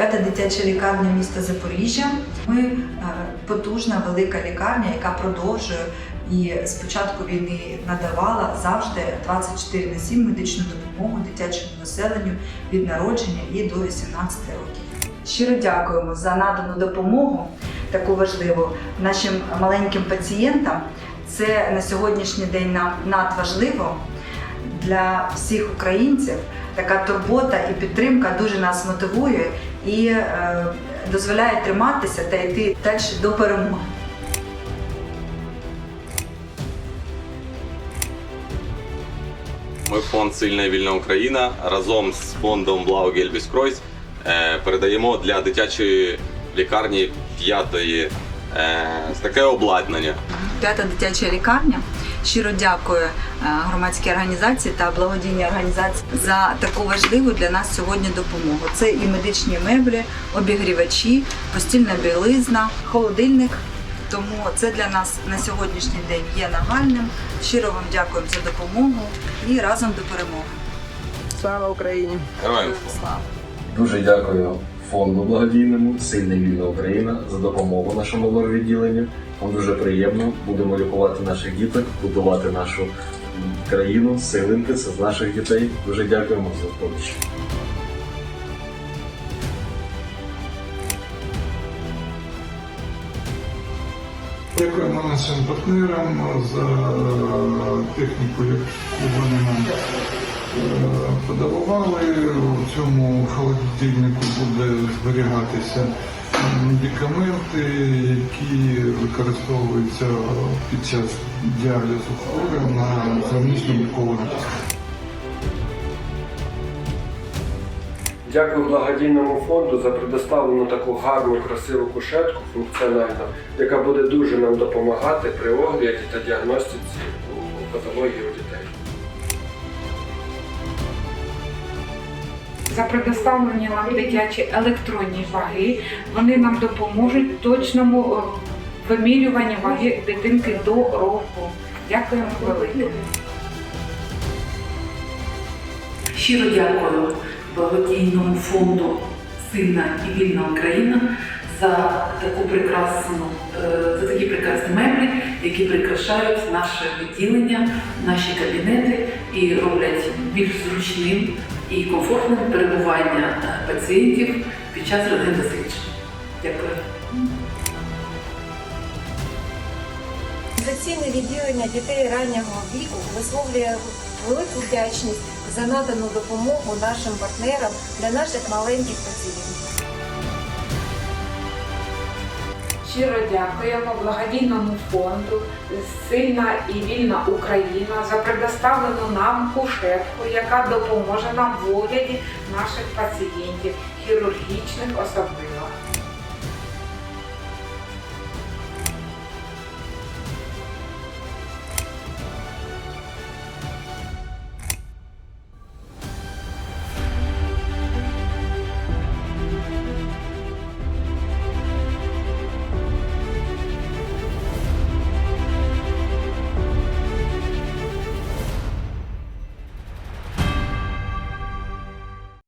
П'ята дитяча лікарня міста Запоріжжя. Ми е, потужна велика лікарня, яка продовжує і з початку війни надавала завжди 24 на 7 медичну допомогу дитячому населенню від народження і до 18 років. Щиро дякуємо за надану допомогу, таку важливу нашим маленьким пацієнтам. Це на сьогоднішній день нам надважливо для всіх українців. Така турбота і підтримка дуже нас мотивує і е, дозволяє триматися та йти далі до перемоги. Ми фонд Сильна і вільна Україна разом з фондом Blau Gelbis Kreuz е, передаємо для дитячої лікарні п'ятої таке обладнання. П'ята дитяча лікарня. Щиро дякую е, громадській організації та благодійній організації за таку важливу для нас сьогодні допомогу. Це і медичні меблі, обігрівачі, постільна білизна, холодильник. Тому це для нас на сьогоднішній день є нагальним. Щиро вам дякуємо за допомогу і разом до перемоги. Слава Україні! Героям Слава! Дуже дякую фонду благодійному Сильна вільна Україна за допомогу нашому лор-відділенню. Нам дуже приємно. Будемо лікувати наших діток, будувати нашу країну, силинки з наших дітей. Дуже дякуємо за поміч. Дякуємо нашим партнерам за техніку, яку вони нам подарували. У цьому холодильнику буде зберігатися медикаменти, які використовуються під час діалізу хворих на зовнішньому лікуванні. Дякую благодійному фонду за предоставлену таку гарну, красиву кушетку функціональну, яка буде дуже нам допомагати при огляді та діагностиці у патології у дітей. За предоставлені нам дитячі електронні ваги, вони нам допоможуть точному е, вимірюванні ваги дитинки до року. Дякуємо велике. Щиро дякую благодійному фонду Сильна і вільна Україна за таку прекрасну, е, за такі прекрасні меблі, які прикрашають наше відділення, наші кабінети і роблять більш зручним і комфортне перебування е, пацієнтів під час рентген-досліджень. Дякую. Інфекційне відділення дітей раннього віку висловлює велику вдячність за надану допомогу нашим партнерам для наших маленьких пацієнтів. Щиро дякуємо благодійному фонду Сильна і вільна Україна за предоставлену нам кушетку, яка допоможе нам в огляді наших пацієнтів хірургічних особливостей.